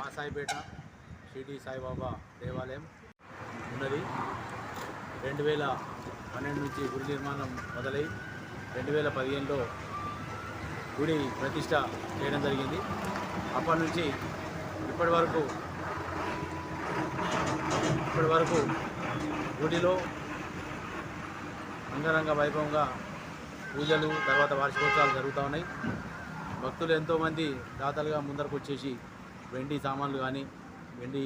మా సాయిపేట షిరిడి సాయిబాబా దేవాలయం ఉన్నది. రెండు వేల పన్నెండు నుంచి గుడి నిర్మాణం మొదలై రెండు వేల పదిహేనులో గుడి ప్రతిష్ట చేయడం జరిగింది. అప్పటి నుంచి ఇప్పటి వరకు ఇప్పటి వరకు గుడిలో అంగరంగ వైభవంగా పూజలు తర్వాత వార్షికోత్సవాలు జరుగుతూ ఉన్నాయి. భక్తులు ఎంతోమంది దాతలుగా ముందరకు వచ్చేసి వెండి సామాన్లు కానీ వెండి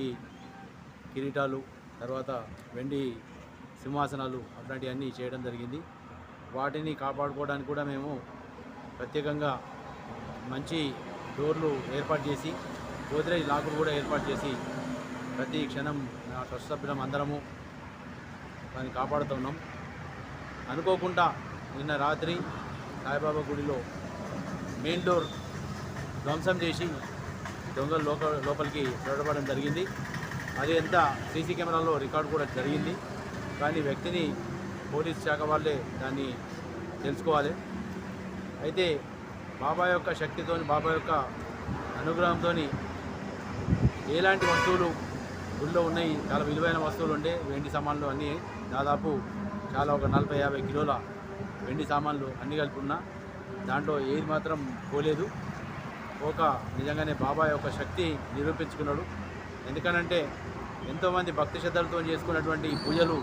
కిరీటాలు తర్వాత వెండి సింహాసనాలు అట్లాంటివన్నీ చేయడం జరిగింది. వాటిని కాపాడుకోవడానికి కూడా మేము ప్రత్యేకంగా మంచి డోర్లు ఏర్పాటు చేసి గోద్రేజ్ లాకులు కూడా ఏర్పాటు చేసి ప్రతి క్షణం నా ట్రస్ట్ సభ్యులం అందరము దాన్ని కాపాడుతున్నాం. అనుకోకుండా నిన్న రాత్రి సాయిబాబా గుడిలో మెయిన్ డోర్ ధ్వంసం చేసి దొంగలు లోక లోపలికి చూడబడడం జరిగింది. అది ఎంత సీసీ కెమెరాలో రికార్డు కూడా జరిగింది. కానీ వ్యక్తిని పోలీస్ శాఖ వాళ్ళే దాన్ని తెలుసుకోవాలి. అయితే బాబా యొక్క శక్తితోని బాబా యొక్క అనుగ్రహంతో ఎలాంటి వస్తువులు గుళ్ళో ఉన్నాయి? చాలా విలువైన వస్తువులు ఉండే వెండి సామాన్లు అన్నీ దాదాపు చాలా ఒక నలభై యాభై కిలోల వెండి సామాన్లు అన్నీ కలిపి ఉన్నా దాంట్లో ఏది మాత్రం పోలేదు. ఒక నిజంగానే బాబా యొక్క శక్తి నిరూపించుకున్నాడు. ఎందుకనంటే ఎంతోమంది భక్తి శ్రద్ధలతో చేసుకున్నటువంటి ఈ పూజలు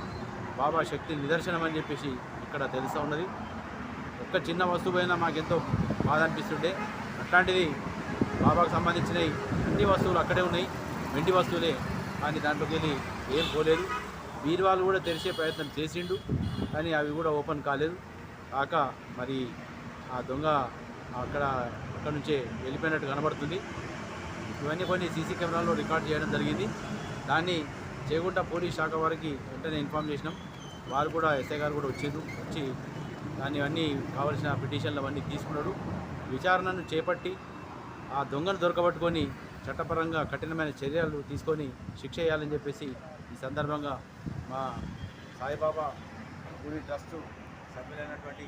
బాబా శక్తి నిదర్శనం అని చెప్పేసి ఇక్కడ తెలుస్తూ ఉన్నది. ఒక్క చిన్న వస్తువు అయినా మాకెంతో బాధ అనిపిస్తుండే. అట్లాంటిది బాబాకు సంబంధించినవి అన్ని వస్తువులు అక్కడే ఉన్నాయి. వెండి వస్తువులే కానీ దాంట్లోకి వెళ్ళి ఏం పోలేదు. బీరువాలు కూడా తెరిచే ప్రయత్నం చేసిండు కానీ అవి కూడా ఓపెన్ కాలేదు. కాక మరి ఆ దొంగ అక్కడ అక్కడ నుంచే వెళ్ళిపోయినట్టు కనబడుతుంది. ఇవన్నీ కొన్ని సీసీ కెమెరాలో రికార్డ్ చేయడం జరిగింది. దాన్ని చేగుంట పోలీస్ శాఖ వారికి వెంటనే ఇన్ఫామ్ చేసినాం. వారు కూడా ఎస్ఐ గారు కూడా వచ్చేది వచ్చి దాన్ని అన్నీ కావలసిన పిటిషన్లు అవన్నీ తీసుకున్నాడు విచారణను చేపట్టి ఆ దొంగను దొరకబట్టుకొని చట్టపరంగా కఠినమైన చర్యలు తీసుకొని శిక్ష చేయాలని చెప్పేసి ఈ సందర్భంగా మా సాయిబాబా గుడి ట్రస్టు సభ్యులైనటువంటి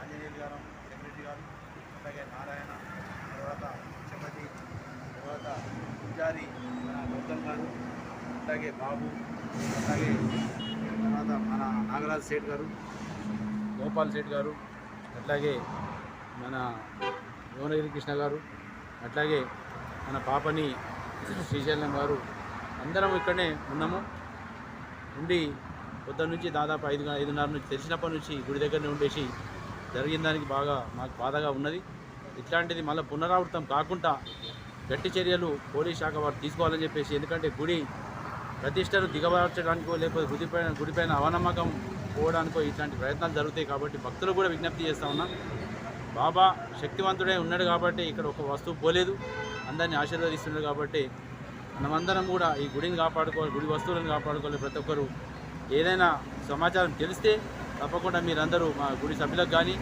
ఆంజనేయులు గారు సెక్రటరీ గారు అలాగే నారాయణ తర్వాత చపతి తర్వాత పూజారి మన గౌతమ్ గారు అలాగే బాబు అలాగే తర్వాత మన నాగరాజ్ సేట్ గారు గోపాల్ సేట్ గారు అట్లాగే మన యువనగిరి కృష్ణ గారు అట్లాగే మన పాపని శ్రీశైలం గారు అందరం ఇక్కడనే ఉన్నాము. ఉండి పొద్దున్న నుంచి దాదాపు ఐదు ఐదున్నర నుంచి తెలిసినప్పటి నుంచి గుడి దగ్గరనే ఉండేసి జరిగిన దానికి బాగా మాకు బాధగా ఉన్నది. ఇట్లాంటిది మళ్ళీ పునరావృతం కాకుండా గట్టి చర్యలు పోలీస్ శాఖ వారు తీసుకోవాలని చెప్పేసి ఎందుకంటే గుడి ప్రతిష్టను దిగబార్చడానికో లేకపోతే గుడిపైన గుడిపైన అవనమ్మకం పోవడానికో ఇట్లాంటి ప్రయత్నాలు జరుగుతాయి కాబట్టి భక్తులు కూడా విజ్ఞప్తి చేస్తా ఉన్నాం. బాబా శక్తివంతుడే ఉన్నాడు కాబట్టి ఇక్కడ ఒక వస్తువు పోలేదు. అందరినీ ఆశీర్వదిస్తున్నాడు కాబట్టి మనమందరం కూడా ఈ గుడిని కాపాడుకోవాలి గుడి వస్తువులను కాపాడుకోవాలి ప్రతి ఒక్కరు. ఏదైనా సమాచారం తెలిస్తే తప్పకుండా మీరందరూ మా గుడి సభ్యులకు కానీ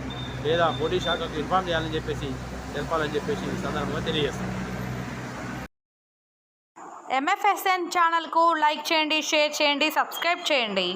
లేదా పోలీస్ శాఖకు ఇన్ఫామ్ చేయాలని చెప్పేసి తెలపాలని చెప్పేసి ఈ సందర్భంగా తెలియజేస్తాం. ఎంఎఫ్ఎస్ఎన్ ఛానల్కు లైక్ చేయండి షేర్ చేయండి సబ్స్క్రైబ్ చేయండి.